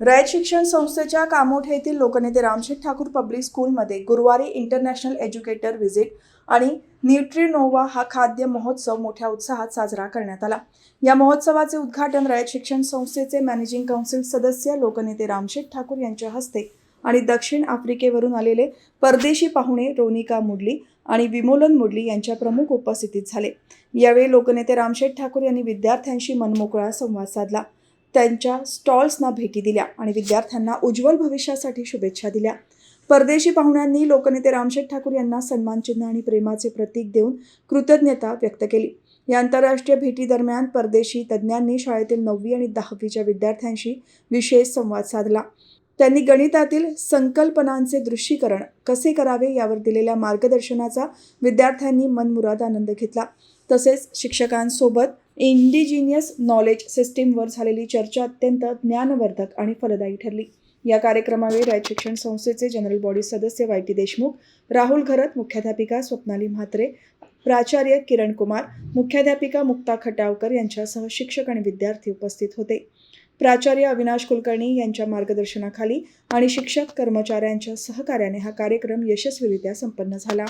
रयत शिक्षण संस्थेच्या कामोठ येथील लोकनेते रामशेठ ठाकूर पब्लिक स्कूलमध्ये गुरुवारी इंटरनॅशनल एज्युकेटर व्हिजिट आणि न्यूट्रिनोवा हा खाद्य महोत्सव मोठ्या उत्साहात साजरा करण्यात आला. या महोत्सवाचे उद्घाटन रयत शिक्षण संस्थेचे मॅनेजिंग काउन्सिल सदस्य लोकनेते रामशेठ ठाकूर यांच्या हस्ते आणि दक्षिण आफ्रिकेवरून आलेले परदेशी पाहुणे रोनिका मुडली आणि विमोलन मुडली यांच्या प्रमुख उपस्थितीत झाले. यावेळी लोकनेते रामशेठ ठाकूर यांनी विद्यार्थ्यांशी मनमोकळा संवाद साधला. त्यांच्या स्टॉल्सना भेटी दिल्या आणि विद्यार्थ्यांना उज्ज्वल भविष्यासाठी शुभेच्छा दिल्या. परदेशी पाहुण्यांनी लोकनेते रामशेठ ठाकूर यांना सन्मानचिन्ह आणि प्रेमाचे प्रतीक देऊन कृतज्ञता व्यक्त केली. या आंतरराष्ट्रीय भेटीदरम्यान परदेशी तज्ज्ञांनी शाळेतील नववी आणि दहावीच्या विद्यार्थ्यांशी विशेष संवाद साधला. त्यांनी गणितातील संकल्पनांचे दृश्यीकरण कसे करावे यावर दिलेल्या मार्गदर्शनाचा विद्यार्थ्यांनी मनमुराद आनंद घेतला. तसेच शिक्षकांसोबत इंडिजिनियस नॉलेज सिस्टीमवर झालेली चर्चा अत्यंत ज्ञानवर्धक आणि फलदायी ठरली. या कार्यक्रमावेळी राज्य शिक्षण संस्थेचे जनरल बॉडी सदस्य वाय टी देशमुख राहुल घरत मुख्याध्यापिका स्वप्नाली म्हात्रे प्राचार्य किरण कुमार मुख्याध्यापिका मुक्ता खटावकर यांच्यासह शिक्षक आणि विद्यार्थी उपस्थित होते. प्राचार्य अविनाश कुलकर्णी यांच्या मार्गदर्शनाखाली आणि शिक्षक कर्मचाऱ्यांच्या सहकार्याने हा कार्यक्रम यशस्वीरित्या संपन्न झाला.